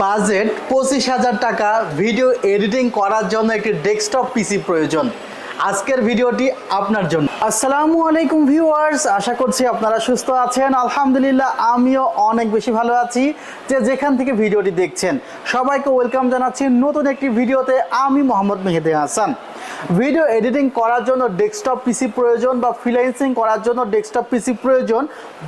Budget পঁচিশ হাজার টাকা। ভিডিও এডিটিং করার জন্য একটি ডেস্কটপ পিসি প্রয়োজন। আজকের ভিডিওটি আপনার জন্য। আসসালামু আলাইকুম ভিউয়ার্স, আশা করছি আপনারা সুস্থ আছেন। আলহামদুলিল্লাহ, আমিও অনেক বেশি ভালো আছি যে যেখান থেকে ভিডিওটি দেখছেন। সবাইকে ওয়েলকাম জানাচ্ছি নতুন একটি ভিডিওতে। আমি মোহাম্মদ মেহেদে হাসান। ভিডিও এডিটিং করার জন্য ডেস্কটপ পিসি প্রয়োজন বা ফ্রিল্যান্সিং করার জন্য ডেস্কটপ পিসি প্রয়োজন,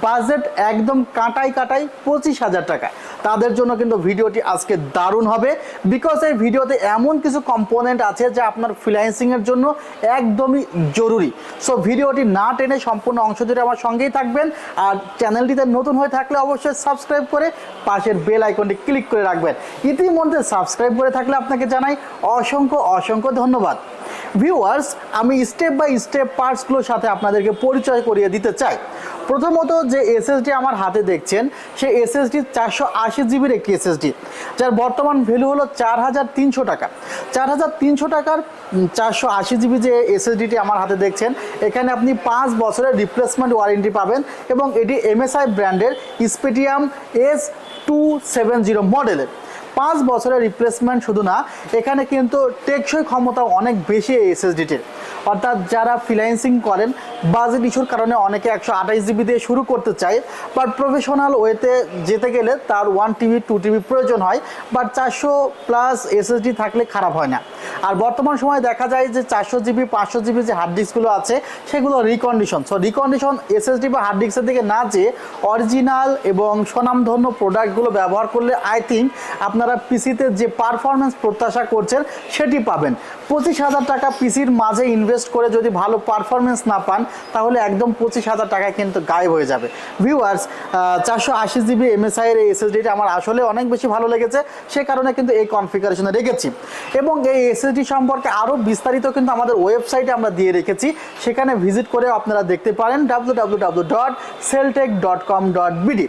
বাজেট একদম কাটাই কাটাই পঁচিশ হাজার টাকা। তাদের জন্য কিন্তু ভিডিওটি আজকে দারুণ হবে। বিকজ এই ভিডিওতে এমন কিছু কম্পোনেন্ট আছে যা আপনার ফ্রিল্যান্সিংয়ের জন্য একদমই জরুরি। সো ভিডিওটি না টেনে সম্পূর্ণ অংশ জুড়ে আমার সঙ্গেই থাকবেন। আর চ্যানেলটিতে নতুন হয়ে থাকলে অবশ্যই সাবস্ক্রাইব করে পাশের বেল আইকনটি ক্লিক করে রাখবেন। ইতিমধ্যে সাবস্ক্রাইব করে থাকলে আপনাকে জানাই অসংখ্য অসংখ্য ধন্যবাদ। ভিউয়ার্স আমি স্টেপ বাই স্টেপ পার্টসগুলোর সাথে আপনাদেরকে পরিচয় করিয়ে দিতে চাই। প্রথমত যে এসএসডি আমার হাতে দেখছেন, সেই এসএসডি চারশো আশি জিবির একটি এসএসডি যার বর্তমান ভ্যালু হলো চার হাজার তিনশো টাকা। চার হাজার তিনশো টাকার চারশো আশি জিবি যে এসএসডিটি আমার হাতে দেখছেন, এখানে আপনি পাঁচ বছরের রিপ্লেসমেন্ট ওয়ারেন্টি পাবেন এবং এটি এমএসআই ব্র্যান্ডের Spatium S two seven zero মডেলের পাঁচ বছরের রিপ্লেসমেন্ট শুধু না, এখানে কিন্তু টেকসই ক্ষমতা অনেক বেশি এসএসডিটির অর্থাৎ যারা ফ্রিল্যান্সিং করেন বাজেট ইস্যুর কারণে অনেকে একশো আঠাশ জিবি দিয়ে শুরু করতে চায় বাট প্রফেশনাল ওয়েতে যেতে গেলে তার ওয়ান টিভি টু টিভি প্রয়োজন হয় বাট চারশো প্লাস এসএসডি থাকলে খারাপ হয় না। আর বর্তমান সময়ে দেখা যায় যে চারশো জিবি পাঁচশো জিবি যে হার্ড ডিস্কগুলো আছে, সেগুলো রিকন্ডিশন সো রিকন্ডিশন এসএসডি বা হার্ড ডিস্কের দিকে না যেয়ে অরিজিনাল এবং স্বনামধন্য প্রোডাক্টগুলো ব্যবহার করলে আই থিঙ্ক আপনারা পিসিতে যে পারফরমেন্স প্রত্যাশা করছেন, সেটি পাবেন। পঁচিশ হাজার টাকা পিসির মাঝে ইনভেস্ট করে যদি ভালো পারফরমেন্স না পান, তাহলে একদম পঁচিশ হাজার টাকা কিন্তু গায়েব হয়ে যাবে। ভিউয়ার্স চারশো আশি জিবি এমএসআই এর এসএসডিটা আমার আসলে অনেক বেশি ভালো লেগেছে, সে কারণে কিন্তু এই কনফিগারেশনে রেখেছি। এবং এই এসএসডি সম্পর্কে আরও বিস্তারিত কিন্তু আমাদের ওয়েবসাইটে আমরা দিয়ে রেখেছি, সেখানে ভিজিট করে আপনারা দেখতে পারেন W W W dot Celltech dot com dot BD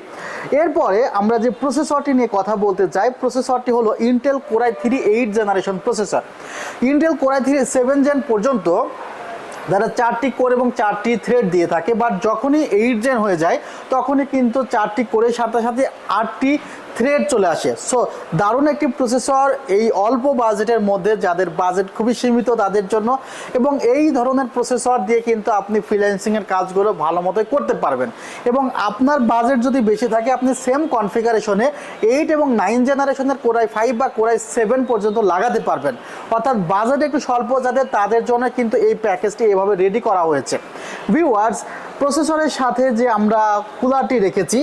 এরপরে আমরা যে প্রসেসরটি নিয়ে কথা বলতে চাই, প্রসেসরটি হলো Intel core i three eight generation processor Intel core i three seven gen পর্যন্ত যারা চারটি কোর এবং চারটি থ্রেড দিয়ে থাকে বাট যখনই এইট জেন হয়ে যায়, তখনই কিন্তু চারটি কোরের সাথে সাথে আটটি থ্রেড চলে আসে। সো দারুণ একটি প্রসেসর এই অল্প বাজেটের মধ্যে যাদের বাজেট খুবই সীমিত তাদের জন্য, এবং এই ধরনের প্রসেসর দিয়ে কিন্তু আপনি ফ্রিল্যান্সিংয়ের কাজগুলো ভালো মতোই করতে পারবেন। এবং আপনার বাজেট যদি বেশি থাকে, আপনি সেম কনফিগারেশনে এইট এবং নাইন জেনারেশনের কোরাই ফাইভ বা কোরাই সেভেন পর্যন্ত লাগাতে পারবেন। অর্থাৎ বাজেট একটু স্বল্প যাদের, তাদের জন্য কিন্তু এই প্যাকেজটি এভাবে রেডি করা হয়েছে। ভিউয়ার্স প্রসেসরের সাথে যে আমরা কুলারটি রেখেছি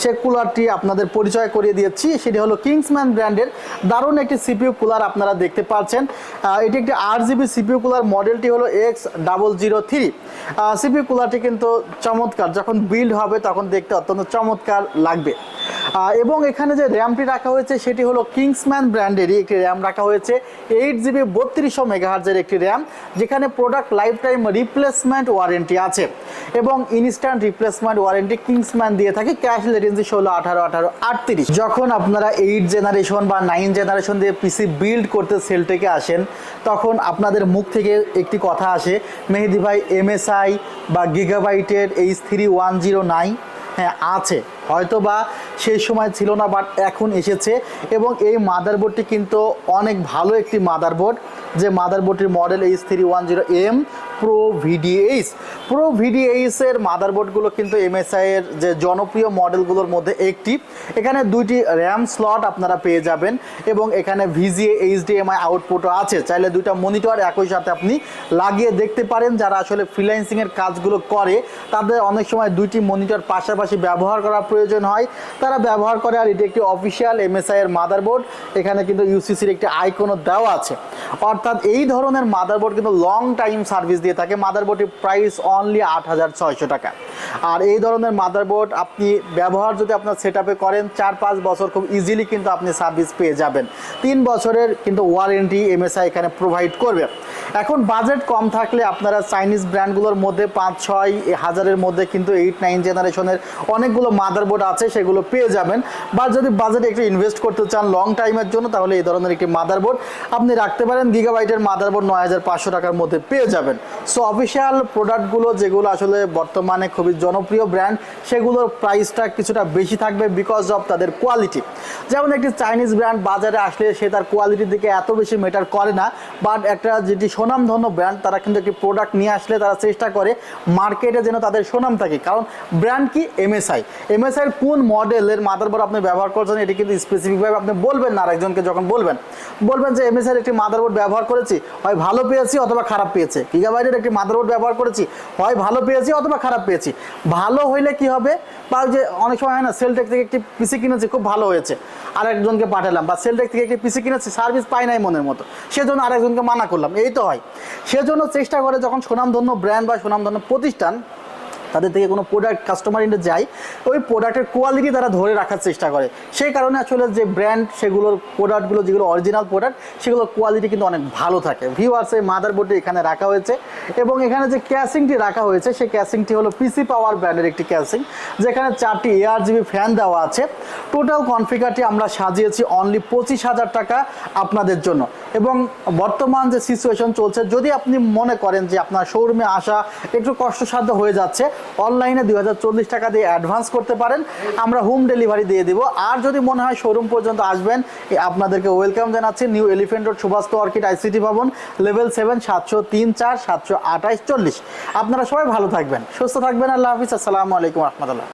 সে কুলারটি আপনাদের পরিচয় করিয়ে দিয়েছি। সেটি হলো কিংসম্যান ব্র্যান্ডের দারুণ একটি সিপিউ কুলার আপনারা দেখতে পাচ্ছেন। এটি একটি আর জিবি সিপিউ কুলার, মডেলটি হলো X double zero three CPU কুলারটি কিন্তু চমৎকার। যখন বিল্ড হবে তখন দেখতে অত্যন্ত চমৎকার লাগবে। এবং এখানে যে র্যামটি রাখা হয়েছে, সেটি হলো কিংসম্যান ব্র্যান্ডেরই একটি র্যাম রাখা হয়েছে। এইট জিবি বত্রিশশো মেগাহার্জের একটি র্যাম যেখানে product life time replacement warranty আছে। এবং ইনস্ট্যান্ট রিপ্লেসমেন্ট ওয়ারেন্টি কিংসম্যান দিয়ে থাকে ক্যাশ লেটেন্সি ষোলো, আঠারো আঠারো, আটত্রিশ। যখন আপনারা এইট জেনারেশন বা নাইন জেনারেশন দিয়ে পিসি বিল্ড করতে সেলটেকে আসেন, তখন আপনাদের মুখ থেকে একটি কথা আসে, মেহেদি ভাই এমএসআই বা গিগাবাইটের H three one zero nine হ্যাঁ আছে। হয়তো বা সেই সময় ছিল না বাট এখন এসেছে এবং এই মাদারবোর্ডটি কিন্তু অনেক ভালো একটি মাদারবোর্ড যে মাদারবোর্ডটির model H three one zero M pro VDH pro ভিডিএইচের মাদারবোর্ডগুলো কিন্তু এমএসআই এর যে জনপ্রিয় মডেলগুলোর মধ্যে একটি। এখানে দুইটি র্যাম স্লট আপনারা পেয়ে যাবেন এবং এখানে ভিজিএ এইচডিএমআই আউটপুটও আছে। চাইলে দুইটা মনিটর একই সাথে আপনি লাগিয়ে দেখতে পারেন। যারা আসলে ফ্রিল্যান্সিংয়ের কাজগুলো করে, তাদের অনেক সময় দুইটি মনিটর পাশাপাশি ব্যবহার করা প্রয়োজন হয়। তারা ব্যবহার করে আর এটি একটি অফিসিয়াল এমএসআই এর মাদারবোর্ড এখানে কিন্তু ইউসিসির একটি আইকনও দেওয়া আছে। অর্থাৎ এই ধরনের মাদারবোর্ড কিন্তু লং টাইম সার্ভিস দিয়ে থাকে। মাদারবোর্ডটির প্রাইস অনলি আট হাজার ছয়শো টাকা। আর এই ধরনের মাদারবোর্ড আপনি ব্যবহার যদি আপনার সেট করেন, চার পাঁচ বছর খুব ইজিলি কিন্তু আপনি সার্ভিস পেয়ে যাবেন। তিন বছরের কিন্তু ওয়ারেন্টি এমএসআই এখানে প্রোভাইড করবে। এখন বাজেট কম থাকলে আপনারা চাইনিজ ব্র্যান্ডগুলোর মধ্যে পাঁচ ছয় হাজারের মধ্যে কিন্তু এইট নাইন জেনারেশনের অনেকগুলো মাদারবোর্ড আছে, সেগুলো পেয়ে যাবেন। বা যদি বাজেট একটু ইনভেস্ট করতে চান লং টাইমের জন্য, তাহলে এই ধরনের একটি মাদারবোর্ড আপনি রাখতে পারেন। গিগাবাইটের মাদারবোর্ড নয় হাজার পাঁচশো টাকার মধ্যে পেয়ে যাবেন। সো অফিসিয়াল প্রোডাক্টগুলো যেগুলো আসলে বর্তমানে খুবই জনপ্রিয় ব্র্যান্ড সেগুলোর প্রাইসটা কিছুটা বেশি থাকবে বিকজ অফ তাদের কোয়ালিটি যেমন একটি চাইনিজ ব্র্যান্ড বাজারে আসলে সে তার কোয়ালিটির দিকে এত বেশি মেটার করে না বাট একটা যেটি সুনামধন্য ব্র্যান্ড তারা কিন্তু একটি প্রোডাক্ট নিয়ে আসলে তারা চেষ্টা করে মার্কেটে যেন তাদের সুনাম থাকে। কারণ ব্র্যান্ড কি? এমএসআই এমএসআই এর কোন মডেলের মাদারবোর্ড আপনি ব্যবহার করছেন, এটি কিন্তু স্পেসিফিকভাবে আপনি বলবেন না, আরেকজনকে যখন বলবেন। বলবেন যে এমএসআই এর একটি মাদারবোর্ড ব্যবহার করেছি, হয় ভালো পেয়েছি অথবা খারাপ পেয়েছে। গিগাবাইটের একটি মাদারবোর্ড ব্যবহার করেছি। হয় ভালো পেয়েছি অথবা খারাপ পেয়েছি। ভালো হইলে কি হবে? বা যে অনেক সময় হয় না সেলটেক থেকে একটি পিসি কিনেছি, খুব ভালো হয়েছে। আরেকজনকে পাঠালাম বা সেলটেক থেকে একটি পিসি কিনেছি সার্ভিস পাই নাই মনের মতো। সেজন্য আরেকজনকে মানা করলাম। এই তো হয়। সেজন্য চেষ্টা করে যখন সুনামধন্য ব্র্যান্ড বা সুনামধন্য প্রতিষ্ঠান তাদের থেকে কোনো প্রোডাক্ট কাস্টমার ইন্ডে যায়, ওই প্রোডাক্টের কোয়ালিটি তারা ধরে রাখার চেষ্টা করে। সেই কারণে আসলে যে ব্র্যান্ড সেগুলোর প্রোডাক্টগুলো যেগুলো অরিজিনাল প্রোডাক্ট সেগুলোর কোয়ালিটি কিন্তু অনেক ভালো থাকে। ভিউয়ার্স এই মাদারবোর্ডটি এখানে রাখা হয়েছে এবং এখানে যে ক্যাসিংটি রাখা হয়েছে, সেই ক্যাসিংটি হলো পিসি পাওয়ার ব্র্যান্ডের একটি ক্যাসিং যেখানে চারটি এআর জিবি ফ্যান দেওয়া আছে। টোটাল কনফিগারটি আমরা সাজিয়েছি অনলি পঁচিশ হাজার টাকা আপনাদের জন্য। এবং বর্তমান যে সিচুয়েশন চলছে, যদি আপনি মনে করেন যে আপনার শোরুমে আসা একটু কষ্টসাধ্য হয়ে যাচ্ছে অনলাইনে দু হাজার চল্লিশ টাকা দিয়ে অ্যাডভান্স করতে পারেন। আমরা হোম ডেলিভারি দিয়ে দিব। আর যদি মনে হয় শোরুম পর্যন্ত আসবেন আপনাদেরকে ওয়েলকাম জানাচ্ছি। New Elephant Road Subhash Orchid ICT Bhaban level seven সাতশো তিন, চার, সাতশো আঠাইশ চল্লিশ। আপনারা সবাই ভালো থাকবেন, সুস্থ থাকবেন। আল্লাহ হাফিজ। আসসালামু আলাইকুম রহমতুল্লাহ।